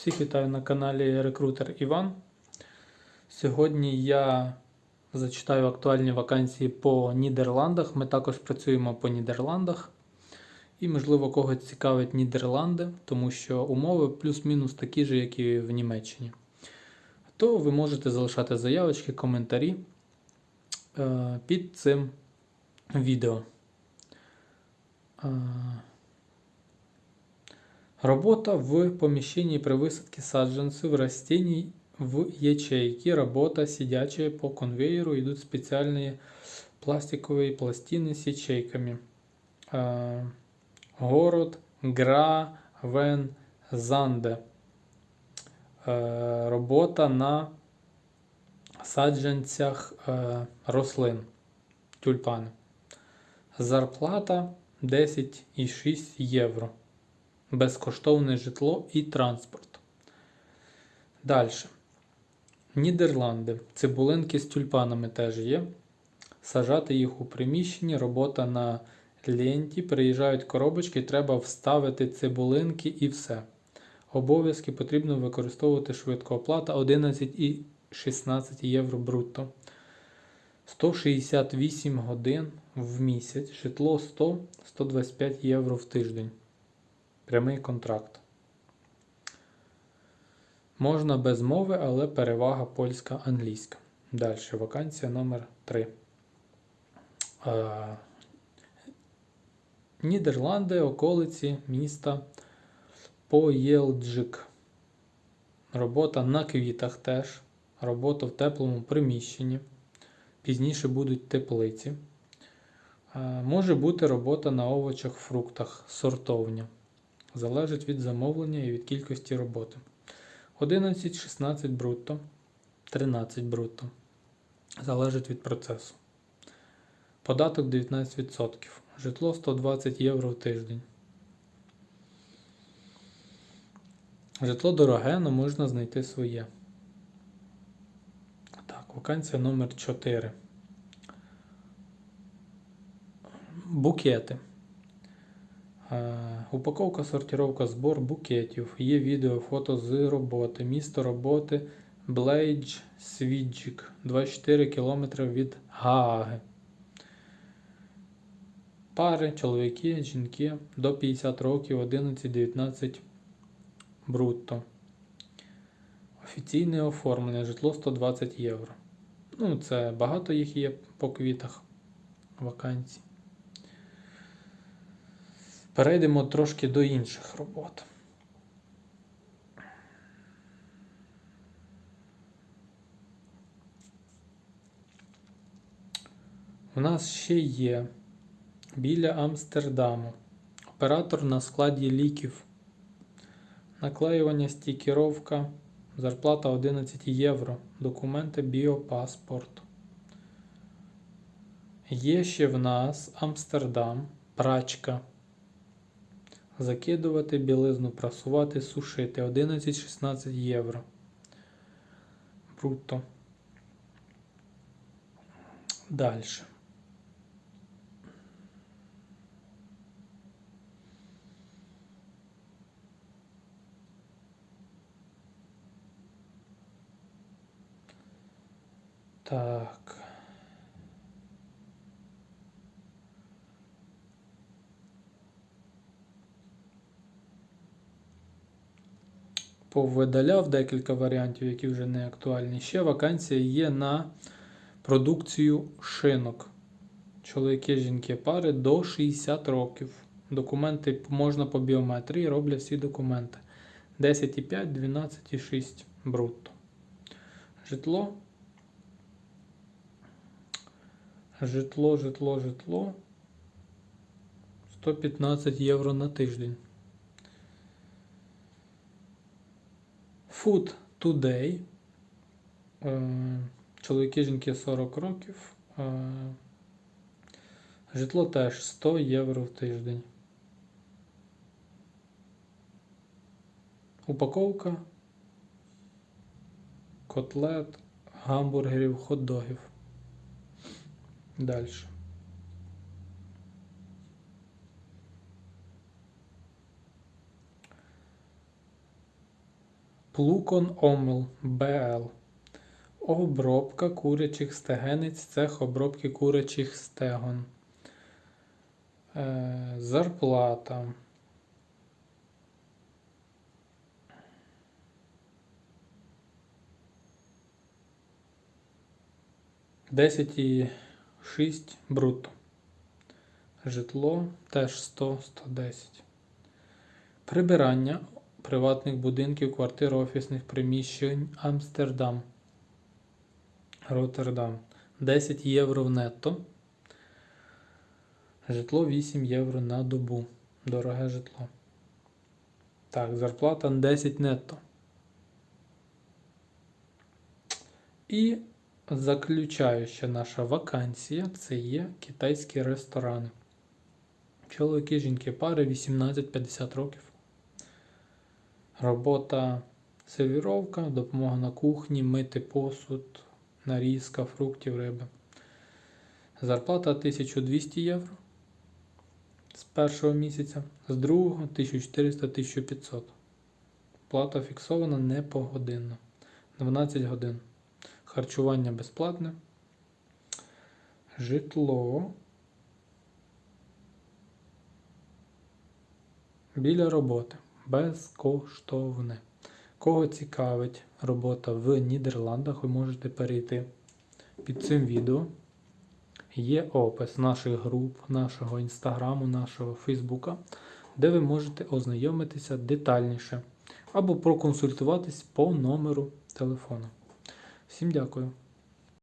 Всіх вітаю на каналі Рекрутер Іван. Сьогодні я зачитаю актуальні вакансії по Нідерландах. Ми також працюємо по Нідерландах. І, можливо, когось цікавить Нідерланди, тому що умови плюс-мінус такі ж, як і в Німеччині. То ви можете залишати заявочки, коментарі е, під цим відео. Е, Работа в помещении при высадке саджанцев растений в ячейки. Работа сидячая по конвейеру. Идут специальные пластиковые пластины с ячейками. Э, Город Гравен Занде. Е, Робота на саджанцях е, рослин. Тюльпани. Зарплата 10,6 євро безкоштовне житло і транспорт. Далі. Нідерланди. Цибулинки з тюльпанами теж є. Сажати їх у приміщенні, робота на ленті, приїжджають коробочки, треба вставити цибулинки і все. Обов'язки потрібно використовувати швидко оплата 11 і 16 євро брутто. 168 годин в місяць, житло 100-125 євро в тиждень. Прямий контракт. Можна без мови, але перевага польська англійська. Далі. Вакансія номер 3. Е, Нідерланди, околиці міста Поєлджик. Робота на квітах теж. Робота в теплому приміщенні. Пізніше будуть теплиці. Е, може бути робота на овочах, фруктах, сортовня. Залежить від замовлення і від кількості роботи. 11-16 брутто, 13 брутто. Залежить від процесу. Податок 19%. Житло 120 євро в тиждень. Житло дороге, але можна знайти своє. Так, вакансія номер 4. Букети. Упаковка, сортировка, збор букетів. Є відео, фото з роботи. Місто роботи Блейдж Свіджик 24 км від Гааги. Пари, чоловіки, жінки до 50 років 11-19 брутто. Офіційне оформлення. Житло 120 євро. Ну, це багато їх є по квітах вакансій. Перейдемо трошки до інших робот. У нас ще є біля Амстердаму оператор на складі ліків. Наклеювання стікеровка, зарплата 11 євро, документи біопаспорт. Є ще в нас Амстердам, прачка. Закидувати білизну, прасувати, сушити 11-16 євро. Брутто. Далі. Так. Повидаляв декілька варіантів, які вже не актуальні. Ще вакансія є на продукцію шинок. Чоловіки, жінки, пари до 60 років. Документи можна по біометрії, роблять всі документи. 10,5, 12,6 брутто. Житло. Житло, житло, житло. 115 євро на тиждень. Food Today. Е, чоловіки, жінки 40 років. Е, житло теж 100 євро в тиждень. Упаковка, котлет, гамбургерів, хот-догів. Далі. Плукон Омел БЛ. Обробка курячих стегенець, цех обробки курячих стегон. Е, зарплата. Десять і шість брутто. Житло теж 100-110. Прибирання приватних будинків, квартир, офісних приміщень Амстердам. Роттердам. 10 євро в нетто. Житло 8 євро на добу. Дороге житло. Так, зарплата 10 нетто. І заключаюча наша вакансія це є китайські ресторани. Чоловіки, жінки, пари 18-50 років. Робота сервіровка, допомога на кухні, мити посуд, нарізка фруктів, риби. Зарплата 1200 євро з першого місяця, з другого 1400-1500. Плата фіксована не погодинно. 12 годин. Харчування безплатне. Житло. Біля роботи. Безкоштовне. Кого цікавить робота в Нідерландах, ви можете перейти під цим відео. Є опис наших груп, нашого інстаграму, нашого Фейсбука, де ви можете ознайомитися детальніше або проконсультуватись по номеру телефону. Всім дякую.